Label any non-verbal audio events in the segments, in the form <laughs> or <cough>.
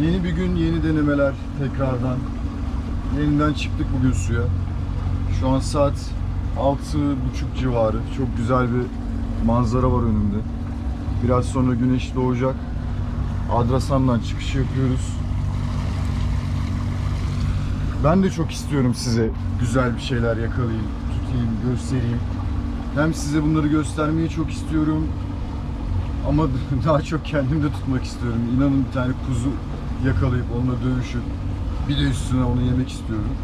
Yeni bir gün, yeni denemeler tekrardan. Yeniden çıktık bugün suya. Şu an saat 6.30 civarı. Çok güzel bir manzara var önümde. Biraz sonra güneş doğacak. Adrasan'dan çıkış yapıyoruz. Ben de çok istiyorum size güzel bir şeyler yakalayayım, tutayım, göstereyim. Hem size bunları göstermeyi çok istiyorum. Ama <laughs> daha çok kendim de tutmak istiyorum. İnanın bir tane kuzu yakalayıp onunla dövüşüp bir de üstüne onu yemek istiyorum.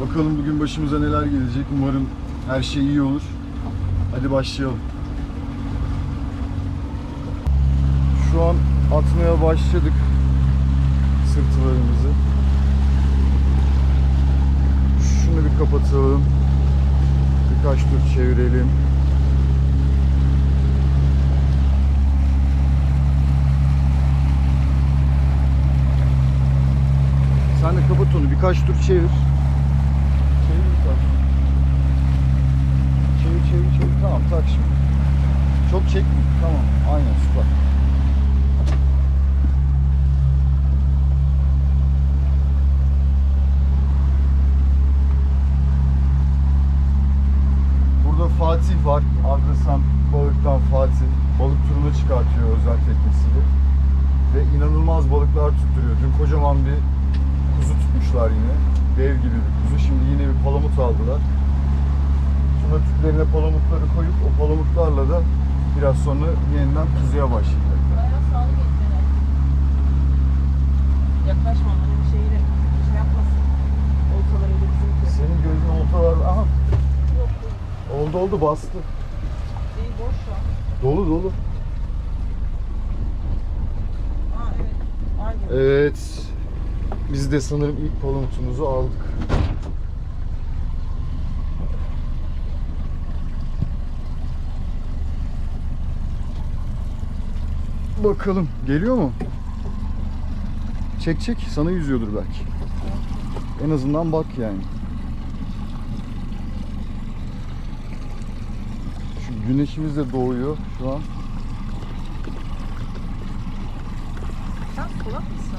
Bakalım bugün başımıza neler gelecek. Umarım her şey iyi olur. Hadi başlayalım. Şu an atmaya başladık sırtılarımızı. Şunu bir kapatalım. Birkaç tur çevirelim. Sen de kapat onu. Birkaç tur çevir. Çevir birkaç. Çevir çevir çevir. Tamam tak şimdi. Çok çekme. Tamam. Aynen süper. Burada Fatih var. Adrasan balıktan Fatih. Balık turuna çıkartıyor özel teknesiyle. Ve inanılmaz balıklar tutturuyor. Dün kocaman bir kuzu tutmuşlar yine. Dev gibi bir kuzu. Şimdi yine bir palamut aldılar. Tuna tüplerine palamutları koyup o palamutlarla da biraz sonra yeniden kuzuya başlayacaklar. Bayağı sağlık etmeler. Yaklaşma hani şeyle şey yapmasın. Oltalarıyla bizim Senin gözün oltalar... Aha Yok yok. oldu oldu bastı. Değil boş şu an. Dolu dolu. Aa evet. Gibi. Evet. Biz de sanırım ilk palamutumuzu aldık. Bakalım geliyor mu? Çek çek sana yüzüyordur belki. En azından bak yani. Şu güneşimiz de doğuyor şu an. Sen kulak mısın?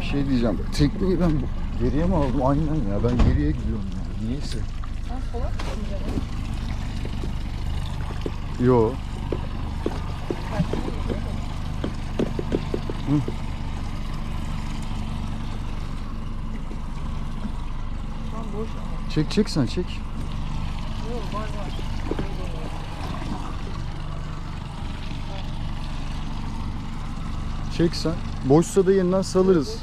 Bir şey diyeceğim. Tekneyi ben geriye mi aldım? Aynen ya. Ben geriye gidiyorum ya. Niyeyse. Sen canım? Yo. Ama. Çek çek sen çek. Yok var var. Şey dönüyor. Çek sen. Boşsa da yeniden salırız.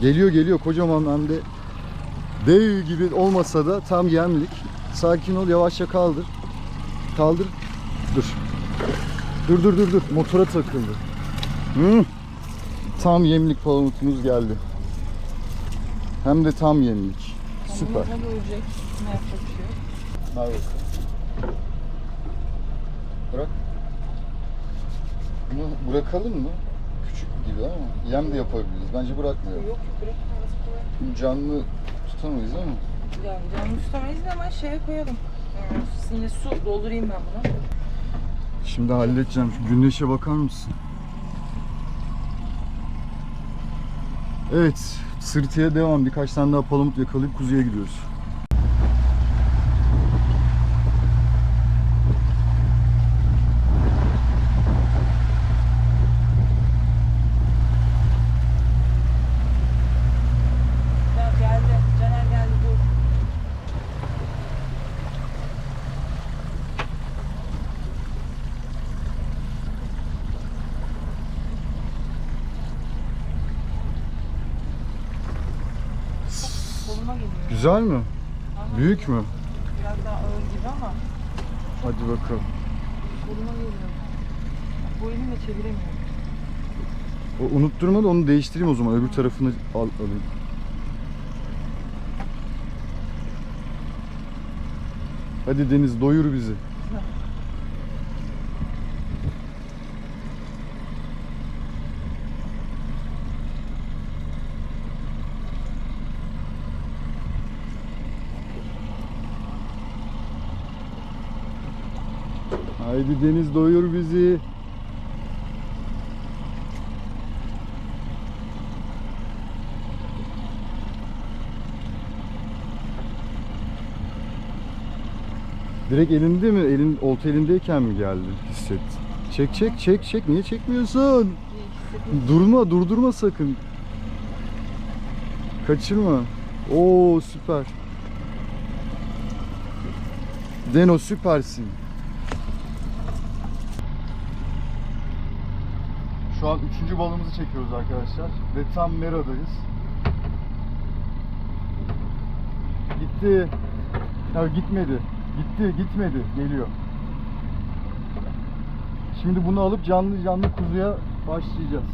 Geliyor geliyor kocaman hem de dev gibi olmasa da tam yemlik. Sakin ol yavaşça kaldır. Kaldır. Dur. Dur dur dur dur. Motora takıldı. Hı. Tam yemlik palamutumuz geldi. Hem de tam yemlik. Süper. O ölecek. Ne yapacak bir şey yok. Bırak. Bunu bırakalım mı? Küçük gibi ama yem de yapabiliriz. Bence bırakmayalım. Yok yok bırak arası kolay. Şimdi Canlı tutamayız ama. Ya canlı tutamayız da ama şeye koyalım. Ee, Yine su doldurayım ben buna. Şimdi halledeceğim. Şu güneşe bakar mısın? Evet. Sırtıya devam. Birkaç tane daha palamut yakalayıp kuzuya gidiyoruz. Ya geldi. Caner geldi dur. Koluma geliyor. Güzel mi? Aha, Büyük mü? Biraz daha ağır gibi ama Hadi bakalım. koluma geliyor. Bu elimle çeviremiyorum. O unutturma da onu değiştireyim o zaman. Öbür tarafını al, alayım. Hadi Deniz doyur bizi. Haydi deniz doyur bizi. Direkt elinde mi? Elin olta elindeyken mi geldi? Hisset. Çek çek çek çek. Niye çekmiyorsun? Durma, durdurma sakın. Kaçırma. Oo süper. Deno süpersin. Şu an üçüncü balımızı çekiyoruz arkadaşlar. Ve tam Mera'dayız. Gitti. Ya gitmedi. Gitti, gitmedi. Geliyor. Şimdi bunu alıp canlı canlı kuzuya başlayacağız.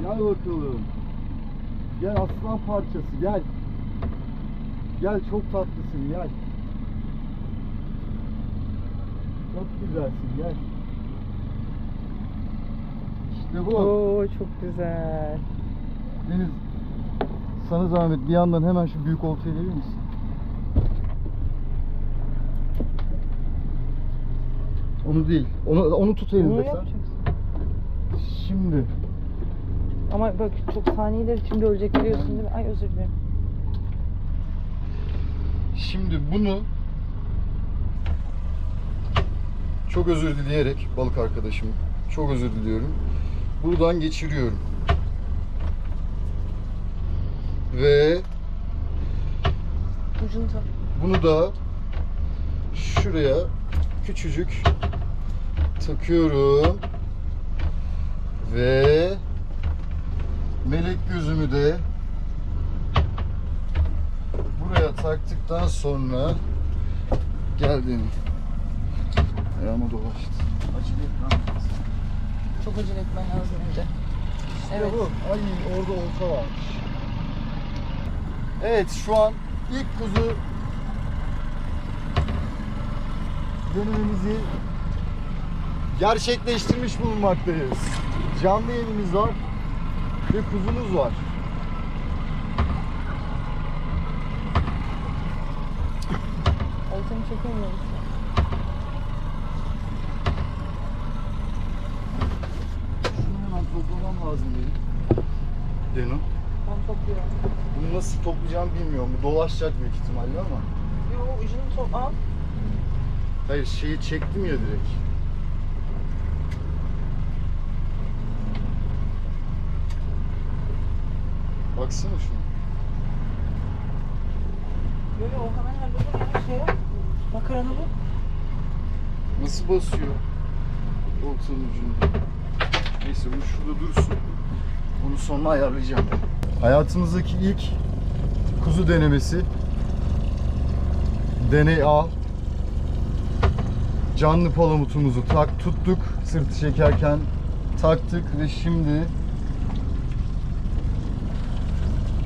Gel bakalım. Gel aslan parçası gel. Gel çok tatlısın gel. Çok güzelsin gel. İşte bu. Oo çok güzel. Deniz sana zahmet bir yandan hemen şu büyük oltayı verir misin? Onu değil. Onu onu tut elinde sen. Şimdi Ama bak çok saniyeler içinde ölecek biliyorsun değil mi? Ay özür dilerim. Şimdi bunu çok özür dileyerek balık arkadaşım çok özür diliyorum. Buradan geçiriyorum. Ve Ucunu tak. bunu da şuraya küçücük takıyorum. Ve melek gözümü de buraya taktıktan sonra geldim. Ayağıma dolaştı. Acele etmem lazım. Çok acele etmen lazım önce. İşte Evet. bu. Ay orada olta varmış. Evet şu an ilk kuzu denememizi gerçekleştirmiş bulunmaktayız. Canlı yemimiz var ve kuzumuz var. Oltanı çekemiyor musun? Şunu hemen toplamam lazım benim. Deno. Ben topluyorum. Bunu nasıl toplayacağım bilmiyorum. Bu dolaşacak büyük ihtimalle ama. Yo ucunu top al. Hayır şeyi çektim ya direkt. Baksana şuna. Böyle o hemen halleder ya şey. Makaranı bu. Nasıl basıyor? Oltanın ucunda. Neyse bu şurada dursun. Onu sonra ayarlayacağım. Hayatımızdaki ilk kuzu denemesi. Deney A. Canlı palamutumuzu tak tuttuk. Sırtı çekerken taktık ve şimdi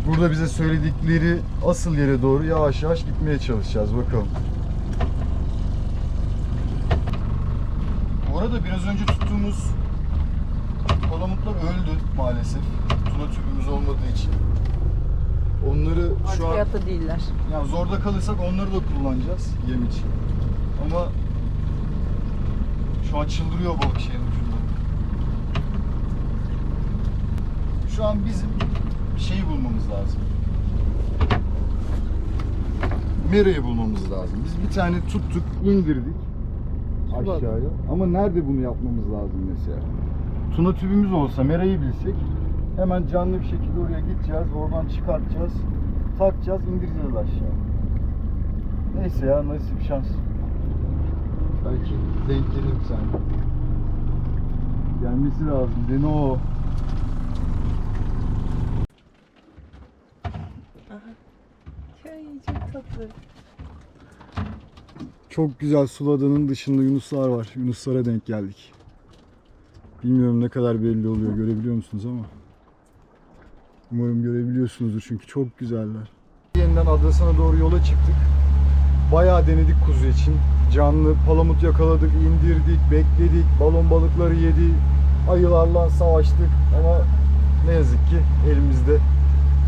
burada bize söyledikleri asıl yere doğru yavaş yavaş gitmeye çalışacağız bakalım. Bu arada biraz önce tuttuğumuz palamutlar öldü maalesef. Tuna tübümüz olmadığı için. Onları Artık şu an hayatta değiller. yani zorda kalırsak onları da kullanacağız yem için. Ama şu an çıldırıyor balık şeyin ucunda. Şu an bizim şeyi bulmamız lazım. Mera'yı bulmamız lazım. Biz bir tane tuttuk, indirdik aşağıya. Ama nerede bunu yapmamız lazım mesela? Tuna tübümüz olsa, Mera'yı bilsek hemen canlı bir şekilde oraya gideceğiz, oradan çıkartacağız, takacağız, indireceğiz aşağı. Neyse ya nasip şans. Belki denk gelir bir tane. Gelmesi lazım. Deno. Ay çok tatlı. Çok güzel suladanın dışında yunuslar var. Yunuslara denk geldik. Bilmiyorum ne kadar belli oluyor görebiliyor musunuz ama. Umarım görebiliyorsunuzdur çünkü çok güzeller. Yeniden Adrasan'a doğru yola çıktık. Bayağı denedik kuzu için. Canlı palamut yakaladık, indirdik, bekledik, balon balıkları yedi, ayılarla savaştık ama ne yazık ki elimizde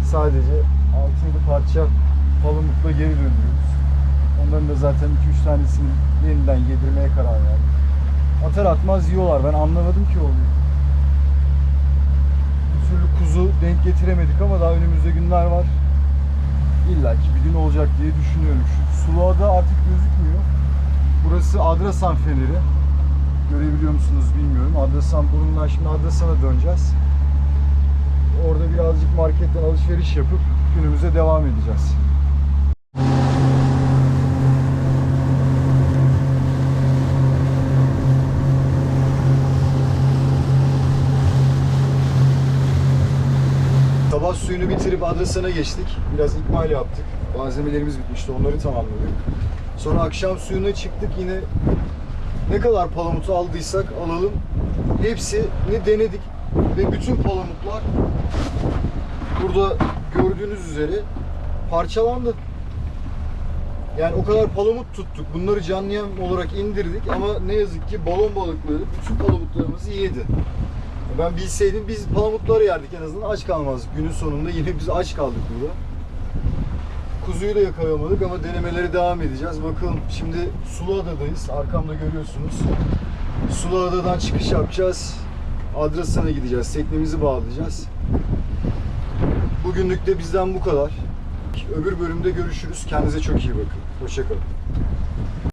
sadece 6-7 parça palamutla geri dönüyoruz. Onların da zaten 2-3 tanesini yeniden yedirmeye karar verdik. Atar atmaz yiyorlar. Ben anlamadım ki olayı. Bir türlü kuzu denk getiremedik ama daha önümüzde günler var. İlla ki bir gün olacak diye düşünüyorum. Şu Suluada artık gözükmüyor. Burası Adrasan Feneri. Görebiliyor musunuz bilmiyorum. Adrasan burnundan şimdi Adrasan'a döneceğiz. Orada birazcık marketten alışveriş yapıp günümüze devam edeceğiz. Suyunu bitirip Adrasan'a geçtik. Biraz ikmal yaptık. Malzemelerimiz bitmişti. Onları tamamladık. Sonra akşam suyuna çıktık. Yine ne kadar palamutu aldıysak alalım. Hepsini denedik. Ve bütün palamutlar burada gördüğünüz üzere parçalandı. Yani o kadar palamut tuttuk. Bunları canlı olarak indirdik ama ne yazık ki balon balıkları bütün palamutlarımızı yedi. Ben bilseydim biz palamutları yerdik en azından aç kalmazdık. Günün sonunda yine biz aç kaldık burada. Kuzuyu da yakalayamadık ama denemelere devam edeceğiz. Bakalım şimdi Suluada'dayız. Arkamda görüyorsunuz. Suluada'dan çıkış yapacağız. Adrasan'a gideceğiz. Teknemizi bağlayacağız. Bugünlük de bizden bu kadar. Öbür bölümde görüşürüz. Kendinize çok iyi bakın. Hoşçakalın.